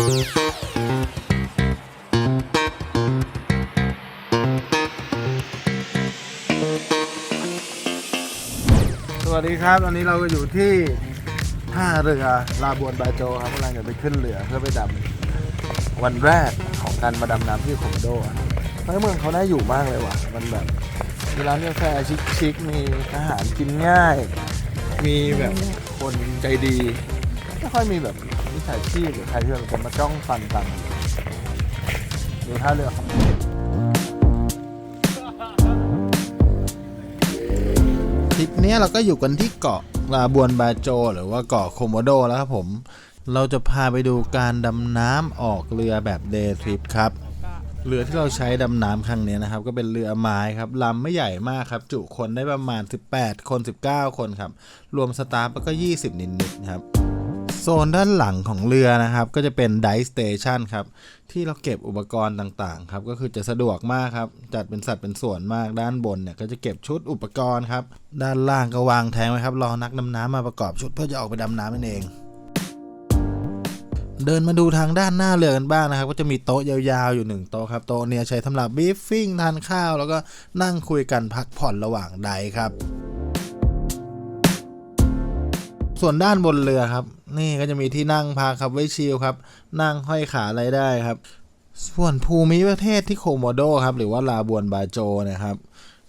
สวัสดีครับ อันนี้เราก็อยู่ที่ท่าเรือลาบวนบาโจครับกำลังจะไปขึ้นเรือเพื่อไปดำวันแรกของการมาดำน้ำที่โคโมโดอะเฮ้ยเมืองเขาน่าอยู่มากเลยว่ะ มันแบบมีร้านกาแฟชิคๆมีอาหารกินง่าย มีแบบคนใจดี ไม่ค่อยมีแบบ มิจฉาชีพหรือใครที่แบบจะมาจ้องฟันตังค์ดูท่าเรือครับทริปเนี้ยเราก็อยู่กันที่เกาะลาบวนบาโจ หรือว่าเกาะโคโมโดแล้วครับผม เราจะพาไปดูการดำน้ำออกเรือแบบเดย์ทริปครับเรือที่เราใช้ดำน้ำครั้งนี้นะครับ ก็เป็นเรือไม้ครับลำไม่ใหญ่มากครับ จุคนได้ประมาณ 18 คน 19 คนครับ รวมสตาฟก็ 20 นิดๆครับ โซนด้านหลังของเรือนะครับ ก็จะเป็นไดสเตชันครับ ที่เราเก็บอุปกรณ์ต่างๆครับก็คือจะสะดวกมากครับ จัดเป็นสัดเป็นส่วนมากด้านบนเนี่ยก็จะเก็บชุดอุปกรณ์ครับ ด้านล่างก็วางแทงไว้ครับรอนักดำน้ำมาประกอบชุดเพื่อจะออกไปดำน้ำนั่นเอง เดินมาดูทางด้านหน้าเรือกันบ้างนะครับ ก็จะมีโต๊ะยาวๆอยู่หนึ่งโต๊ะครับโต๊ะเนี่ยใช้สำหรับบีฟฟิ้งทานข้าว แล้วก็นั่งคุยกันพักผ่อนระหว่างใดครับ ส่วนด้านบนเรือครับ นี่ก็จะมีที่นั่งพักครับไว้ชิลครับ นั่งห้อยขาอะไรได้ครับ ส่วนภูมิประเทศที่โคโมโดครับ หรือว่าลาบวนบาโจนะครับ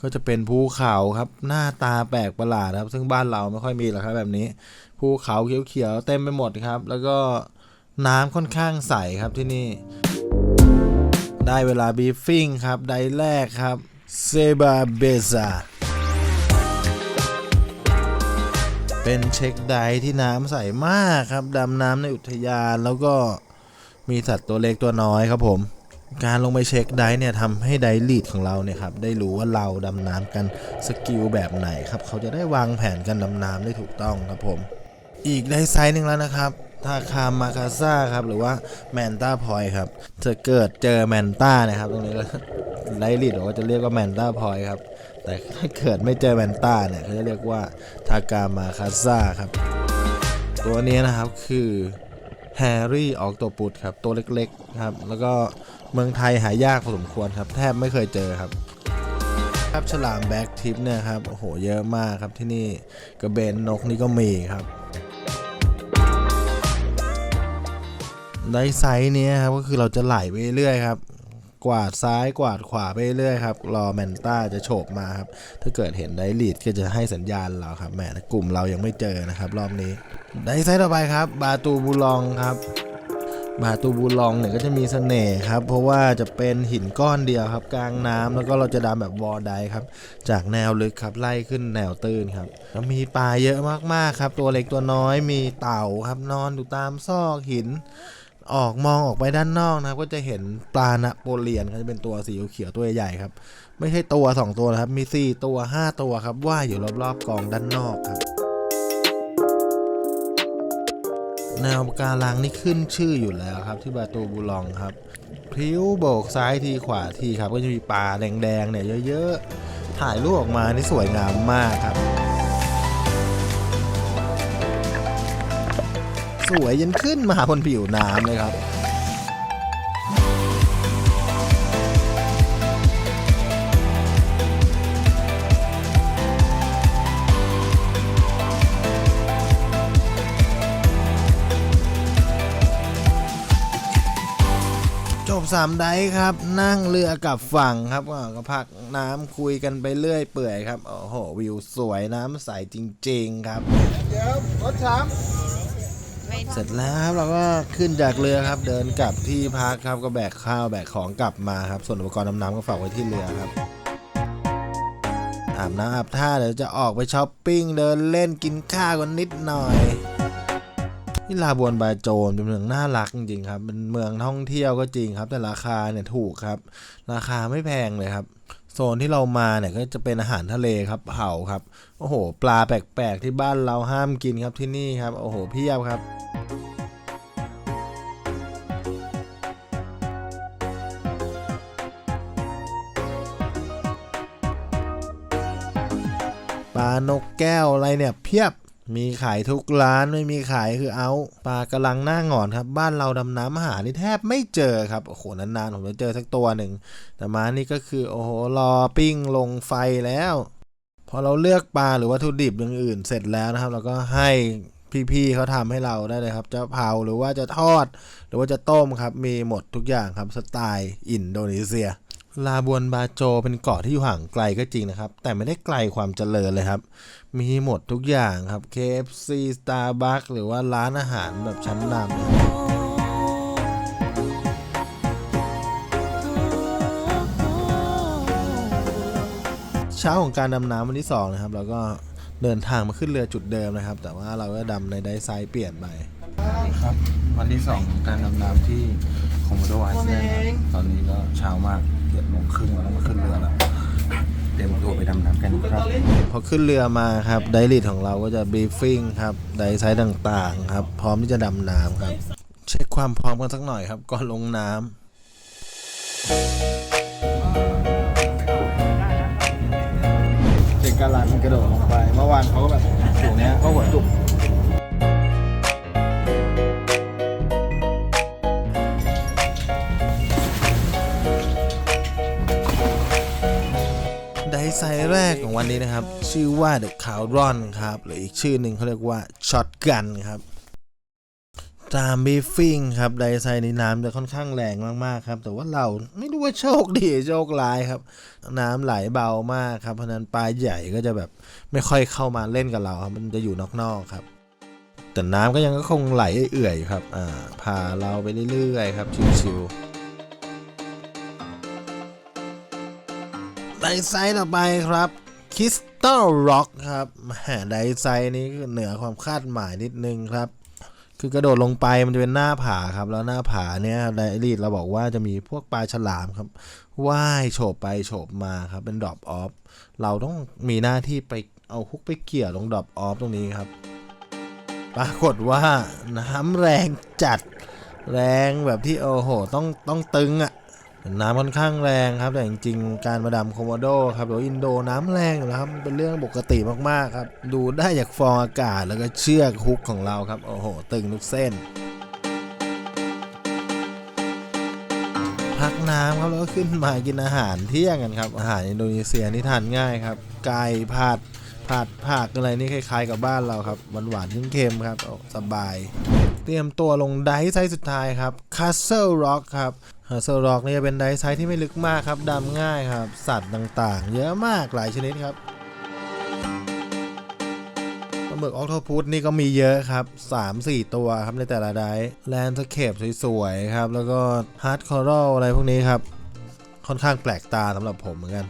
ก็จะเป็นภูเขาครับ หน้าตาแปลกประหลาดครับ ซึ่งบ้านเราไม่ค่อยมีหรอกครับแบบนี้ ภูเขาเขียวๆเต็มไปหมดครับ แล้วก็น้ำค่อนข้างใสครับที่นี่ ได้เวลาบีฟฟิ้งครับ ได้แรกครับเซบาเบซา เป็นเช็คไดที่น้ำใสมากครับดำน้ำในอุทยานแล้วก็มีสัตว์ตัวเล็กตัวน้อยครับผม การลงไปเช็คไดเนี่ยทำให้ไดฟ์ลีดของเราเนี่ยครับได้รู้ว่าเราดำน้ำกันสกิลแบบไหนครับเขาจะได้วางแผนการดำน้ำได้ถูกต้องครับผม อีกไดไซส์หนึ่งแล้วนะครับ ทาคามาคาซ่าครับ หรือว่าแมนตาพอยครับจะเกิดเจอแมนตานะครับ ตรงนี้ไดฟ์ลีดบอกว่าจะเรียกว่าแมนตาพอยครับ แต่ถ้าเกิดไม่เจอแมนต้าเนี่ยเขาจะเรียกว่าทากามาคาซ่าครับ ตัวนี้นะครับคือแฮร์รี่ออกตัวปุดครับ ตัวเล็กๆครับ แล้วก็เมืองไทยหายากพอสมควรครับ แทบไม่เคยเจอครับครับฉลามแบ็กทิปเนี่ยครับโอ้โหเยอะมากครับที่นี่กระเบนนกนี่ก็มีครับ ไดไซส์นี้ครับก็คือเราจะไหลไปเรื่อยครับ กวาดซ้ายกวาดขวาไปเรื่อยครับรอแมนต้าจะโฉบมาครับถ้าเกิดเห็นไดลีดก็จะให้สัญญาณเราครับแหมแต่กลุ่มเรายังไม่เจอนะครับ รอบนี้ไดไซส์ต่อไปครับ บาตูบูลองครับบาตูบูลองเนี่ยก็จะมีเสน่ห์ครับ เพราะว่าจะเป็นหินก้อนเดียวครับ กลางน้ำแล้วก็เราจะดำแบบวอลไดครับ จากแนวลึกครับไล่ขึ้นแนวตื้นครับแล้วมีปลาเยอะมากๆครับ ตัวเล็กตัวน้อยมีเต่าครับนอนอยู่ตามซอกหิน ออกมองออกไปด้านนอกนะครับ ก็จะเห็นปลานะโปเลียนก็จะเป็นตัวสีเขียวตัวใหญ่ครับ ไม่ใช่ตัว 2 ตัวนะครับ มี 4 ตัว 5 ตัวครับว่ายอยู่รอบๆกองด้านนอกครับแนวปะการังนี่ขึ้นชื่ออยู่แล้วครับ ที่บาตูบูลองครับพลิ้วโบกซ้ายทีขวาทีครับ ก็จะมีปลาแดงๆเนี่ยเยอะๆถ่ายรูปออกมานี่สวยงามมากครับ สวยยันขึ้นมาบนผิวน้ำเลยครับจบสามไดฟ์ครับนั่งเรือกลับฝั่งครับก็พักน้ำคุยกันไปเรื่อยเปื่อยครับโอ้โหวิวสวยน้ำใสจริง ๆ ครับเดี๋ยวรถช้ำ เสร็จแล้วครับเราก็ขึ้นจากเรือครับ เดินกลับที่พักครับก็แบกข้าวแบกของกลับมาครับ ส่วนอุปกรณ์ดำน้ำก็ฝากไว้ที่เรือครับอาบน้ำอาบท่าเดี๋ยวจะออกไปช้อปปิ้งเดินเล่นกินข้าวกันนิดหน่อยนี่ลาบวนบาโจนเป็นเมืองน่ารักจริงๆครับเป็นเมืองท่องเที่ยวก็จริงครับ แต่ราคาเนี่ยถูกครับ ราคาไม่แพงเลยครับโซนที่เรามาเนี่ยก็จะเป็นอาหารทะเลครับเผาครับ โอ้โห ปลาแปลกๆที่บ้านเราห้ามกินครับที่นี่ครับ โอ้โหเพียบครับ นกแก้วอะไรเนี่ยเพียบมีขายทุกร้านไม่มีขายคือเอาปลากระลังหน้าหงอนครับ บ้านเราดำน้ำหานี่แทบไม่เจอครับโอ้โหนานๆผมจะเจอสักตัวหนึ่ง แต่มานี่ก็คือโอ้โหรอปิ้งลงไฟแล้วพอเราเลือกปลาหรือวัตถุดิบอย่างอื่นเสร็จแล้วนะครับ เราก็ให้พี่ๆเขาทำให้เราได้เลยครับ จะเผาหรือว่าจะทอด หรือว่าจะต้มครับมีหมดทุกอย่างครับสไตล์อินโดนีเซีย ลาบวนบาโจเป็นเกาะที่อยู่ห่างไกลก็จริงนะครับ แต่ไม่ได้ไกลความเจริญเลยครับ มีหมดทุกอย่างครับ KFC Starbucks หรือว่าร้านอาหารแบบชั้นนำนะครับเช้าของการดำน้ำวันที่สองนะครับเราก็เดินทางมาขึ้นเรือจุดเดิมนะครับ แต่ว่าเราก็ดำในไดไซด์เปลี่ยนไปครับ วันที่สองของการดำน้ำที่คอมโมโดไอซ์แลนด์ตอนนี้ก็เช้ามากเจ็ดโม งครึ่งแล้วมาขึ้นเรือแล้วเตรียมตัวไปดำน้ำกันครับพอขึ้นเรือมาครับไดริทของเราก็จะบีฟิ้งครับไดไซด์ต่างๆครับ พร้อมที่จะดำน้ำครับ เช็คความพร้อมกันสักหน่อยครับก่อนลงน้ำเด็กกาลันกระโดดลงไป เมื่อวานเขาก็แบบอยู่เนี้ยเขาหัวจุก ไซร์แรกของวันนี้นะครับ ชื่อว่า The c o w r o n ครับ หรืออีกชื่อหนึ่งเขาเรียกว่า Shotgun ครับตามบีฟิ้งครับไดไซร์ในน้ำจะค่อนข้างแรงมากๆครับ แต่ว่าเราไม่รู้ว่าโชคดีโชคร้ายครับ น้ำไหลเบามากครับเพราะนั้นปลาใหญ่ก็จะแบบไม่ค่อยเข้ามาเล่นกับเราครับ มันจะอยู่นอกๆครับ แต่น้ำก็ยังก็คงไหลเอื่อยๆครับอ่าพาเราไปเรื่อยๆครับชิวๆ ไดไซต์ต่อไปครับคริสตัลร็อกครับแหไดไซต์นี้เหนือความคาดหมายนิดนึงครับ คือกระโดดลงไปมันจะเป็นหน้าผาครับ แล้วหน้าผาเนี่ยไดรีดเราบอกว่าจะมีพวกปลาฉลามครับว่ายโฉบไปโฉบมาครับเป็นดรอปออฟเราต้องมีหน้าที่ไปเอาฮุกไปเกี่ยวลงดรอปออฟตรงนี้ครับ ปรากฏว่าน้ำแรงจัดแรงแบบที่โอ้โหต้องต้องตึงอะ่ะ น้ำค่อนข้างแรงครับแต่จริงๆการมาดำโคโมโดครับหรืออินโดน้ำแรงอยู่แล้วครับเป็นเรื่องปกติมากๆครับ ดูได้จากฟองอากาศแล้วก็เชือกฮุกของเราครับโอ้โห ตึงทุกเส้น พักน้ำครับแล้วก็ขึ้นมากินอาหารเที่ยงกันครับ อาหารอินโดนีเซียนี่ทานง่ายครับไก่ผัดผัดผักอะไรนี่คล้ายๆกับบ้านเราครับหวานๆเค็มๆครับสบาย เตรียมตัวลงไดซ์ไซส์สุดท้ายครับ Castle Rock ครับ Castle Rock นี่จะเป็นไดซ์ไซส์ที่ไม่ลึกมากครับดำง่ายครับ สัตว์ต่างๆ เยอะมากหลายชนิดครับปลาหมึกออกโทพุสนี่ก็มีเยอะครับ 3-4 ตัวครับในแต่ละไดซ์แลนด์สเคปสวยๆครับ แล้วก็ฮาร์ดคอรัลอะไรพวกนี้ครับ ค่อนข้างแปลกตาสำหรับผมเหมือนกัน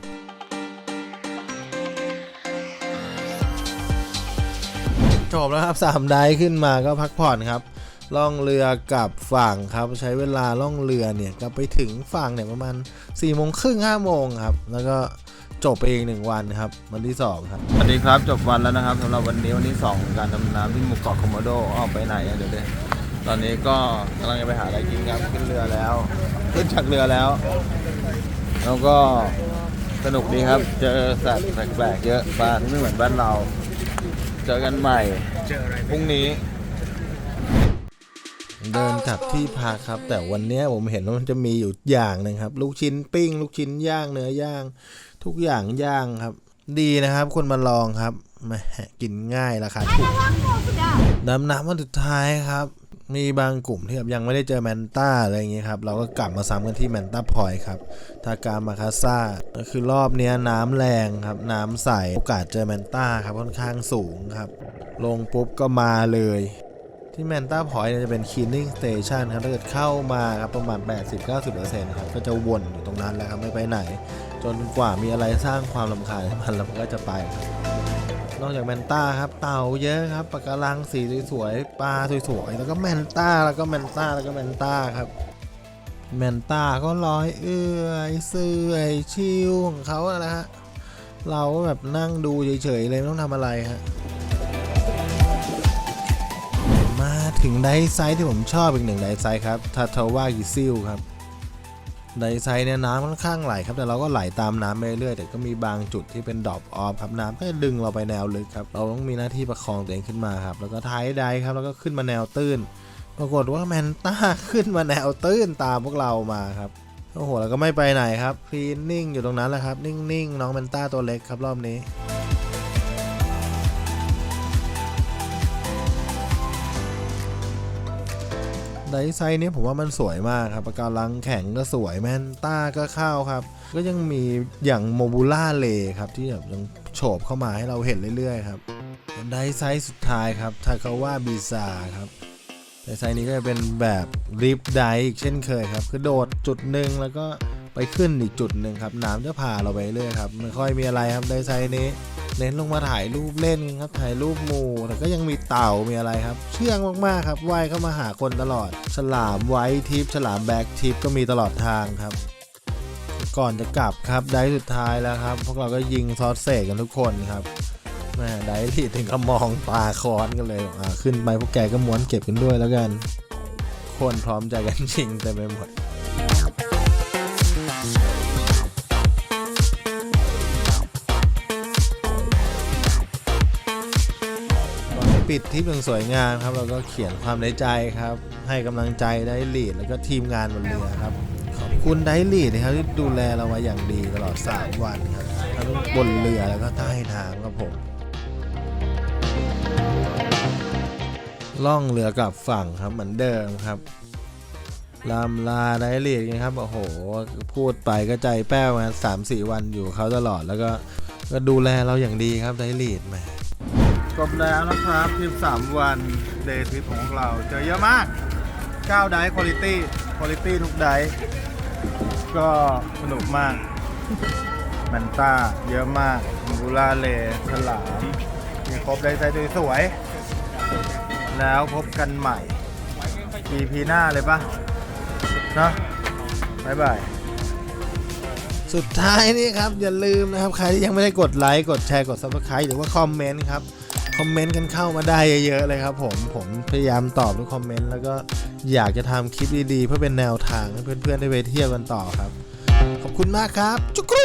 จบแล้วครับสามไดฟ์ขึ้นมาก็พักผ่อนครับ ล่องเรือกลับฝั่งครับ ใช้เวลาล่องเรือเนี่ยก็ไปถึงฝั่งเนี่ยประมาณ4ี่โมงครึ่งห้าโมงครับ แล้วก็จบไปอีกหนึ่งวันครับวันที่ 2 ครับสวัสดีครับจบวันแล้วนะครับสำหรับวันนี้วันที่สองของการดำน้ำที่หมู่เกาะคอมโมโดออกไปไหนอะเดี๋ยวเดี๋ยวตอนนี้ก็กำลังจะไปหาอะไรกินครับขึ้นเรือแล้ว ขึ้นจากเรือแล้ว แล้วก็สนุกดีครับ เจอสัตว์แปลกๆเยอะปลาที่ไม่เหมือนบ้านเรา เจอกันใหม่พรุ่งนี้ เดินกลับที่พักครับ แต่วันนี้ผมเห็นว่ามันจะมีอยู่อย่างหนึ่งครับ ลูกชิ้นปิ้ง ลูกชิ้นย่างเนื้อย่าง ทุกอย่างย่างครับ ดีนะครับ คนมาลองครับแหมกินง่ายราคาถูกดำน้ำวันสุดท้ายครับ มีบางกลุ่มที่แบบยังไม่ได้เจอแมนต้าอะไรอย่างเงี้ยครับ เราก็กลับมาซ้ำกันที่แมนต้าพอยครับ ทากามาคาซ่าก็คือรอบเนี้ยน้ำแรงครับ น้ำใสโอกาสเจอแมนต้าครับค่อนข้างสูงครับ ลงปุ๊บก็มาเลย ที่แมนต้าพอยต์จะเป็น cleaning station ครับถ้าเกิดเข้ามาครับประมาณ 80-90%ครับก็จะวนอยู่ตรงนั้นแหละครับไม่ไปไหน จนกว่ามีอะไรสร้างความลำคาญให้มันแล้วมันก็จะไปครับนอกจากแมนต้าครับเต่าเยอะครับปะการังสีสวยๆปลาสวยๆแล้วก็แมนต้าแล้วก็แมนต้าแล้วก็แมนต้าครับแมนต้าก็ร้อยเอื้อยเสื่อยชิวของเขาอะนะฮะเราก็แบบนั่งดูเฉยๆเลยไม่ต้องทำอะไรฮะ ถึงไดไซต์ที่ผมชอบอีกหนึ่งไดไซต์ครับทาทาวากิซิลครับไดไซเนี่ยน้ำค่อนข้างไหลครับแต่เราก็ไหลตามน้ำไปเรื่อยแต่ก็มีบางจุดที่เป็นดรอปออฟครับน้ำก็จะดึงเราไปแนวลึกครับเราต้องมีหน้าที่ประคองตัวเองขึ้นมาครับแล้วก็ท้ายไดครับแล้วก็ขึ้นมาแนวตื้น ปรากฏว่าแมนต้าขึ้นมาแนวตื้นตามพวกเรามาครับโอ้โหแล้วก็ไม่ไปไหนครับคลีนนิ่งอยู่ตรงนั้นแหละครับนิ่งๆน้องแมนต้าตัวเล็กครับรอบนี้ ไดไซน์นี้ผมว่ามันสวยมากครับปะการังแข็งก็สวยแมนต้าก็เข้าครับ ก็ยังมีอย่างโมบูล่าเลครับ ที่แบบยังโฉบเข้ามาให้เราเห็นเรื่อยๆครับไดไซส์สุดท้ายครับทาคาว่าบีซาครับไดไซน์นี้ก็จะเป็นแบบริฟไดอีกเช่นเคยครับคือโดดจุดหนึ่งแล้วก็ ไปขึ้นอีกจุดหนึ่งครับน้ำจะพาเราไปเรื่อยครับไม่ค่อยมีอะไรครับไดไซน์นี้ เน้นลงมาถ่ายรูปเล่นครับถ่ายรูปหมู่แต่ก็ยังมีเต่ามีอะไรครับ เชื่องมากๆครับว่ายเข้ามาหาคนตลอด ฉลามไว้ทิปฉลามแบ็กทิปก็มีตลอดทางครับก่อนจะกลับครับได้สุดท้ายแล้วครับ พวกเราก็ยิงซอสเสกกันทุกคนครับแม่ได้ที่ถึงก็มองตาคอนกันเลยอ่าขึ้นไปพวกแกก็ม้วนเก็บกันด้วยแล้วกัน คนพร้อมใจกันยิงเต็มไปหมด ปิดทริปอย่างสวยงามครับเราก็เขียนความในใจครับ ให้กำลังใจไดลีดแล้วก็ทีมงานบนเรือครับ ขอบคุณไดลีดนะครับที่ดูแลเรามาอย่างดีตลอด 3 วันครับทั้งบนเรือแล้วก็ใต้น้ำครับผมล่องเรือกลับฝั่งครับเหมือนเดิมครับลำลาไดลีดกันครับโอ้โห พูดไปก็ใจแป้วมาสามสี่วันอยู่เขาตลอดแล้วก็ก็ดูแลเราอย่างดีครับไดลีดแหม จบแล้วนะครับทริป3วันเดย์ทริปของเรา เจอเยอะมาก9ไดฟ์คุณภาพคุณภาพทุกไดฟ์ก็สนุกมากแมนต้าเยอะมากบูลาเลฉลามมีครบไดไซด์สวยๆแล้วพบกันใหม่ EP หน้าเลยปะเนาะบ๊ายบายสุดท้ายนี่ครับ อย่าลืมนะครับ ใครที่ยังไม่ได้กดไลค์ กดแชร์ กด subscribe หรือว่าคอมเมนต์ครับ คอมเมนต์กันเข้ามาได้เยอะๆเลยครับผม ผมพยายามตอบทุกคอมเมนต์แล้วก็อยากจะทำคลิปดีๆ เพื่อเป็นแนวทางให้เพื่อนๆได้ไปเที่ยวกันต่อครับ ขอบคุณมากครับ จุกรู